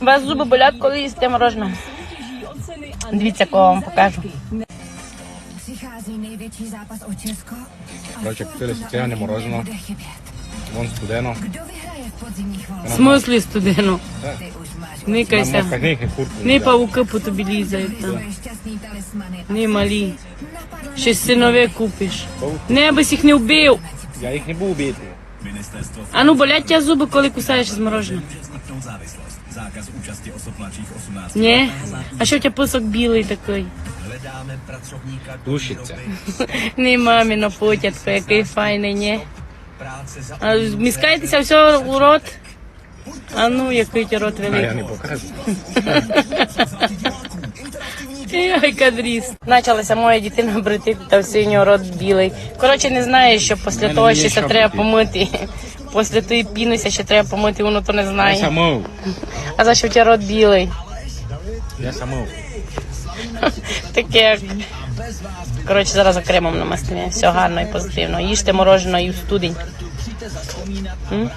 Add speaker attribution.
Speaker 1: У вас зуби болять, коли їсте морожене. Дивіться, кого вам покажу.
Speaker 2: Furt
Speaker 3: купили
Speaker 2: bude chybět.
Speaker 3: Вон студено.
Speaker 1: В смислі
Speaker 2: máš
Speaker 1: Никайся. Не пауки по тобі лізають там. Не малі. Щось синове купиш. Не аби їх не вбив.
Speaker 3: Я їх не був бити.
Speaker 1: А ну болять тебе зуби, коли кусаєш з мороженого?
Speaker 4: smrtnou závislost. Zákaz účasti 18
Speaker 1: Ні? А що в тебе писок білий такий?
Speaker 3: Душиться.
Speaker 1: Не маміно потятко, який файний, ні? А міскаєтеся все у рот? А ну, який ті рот великий.
Speaker 3: А я не покажу.
Speaker 1: Ой, кадріс. Почалася моя дитина брити, та все у нього рот білий. Коротше, не знаю, що після того ще це
Speaker 3: що
Speaker 1: треба помити. Після тої пінуся ще треба помити, воно то не
Speaker 3: Я
Speaker 1: знає.
Speaker 3: самов.
Speaker 1: А за що в тебе рот білий?
Speaker 3: Я самов.
Speaker 1: Таке як. Коротше, зараз окремом на Все гарно і позитивно. Їжте мороженое і в студень. М?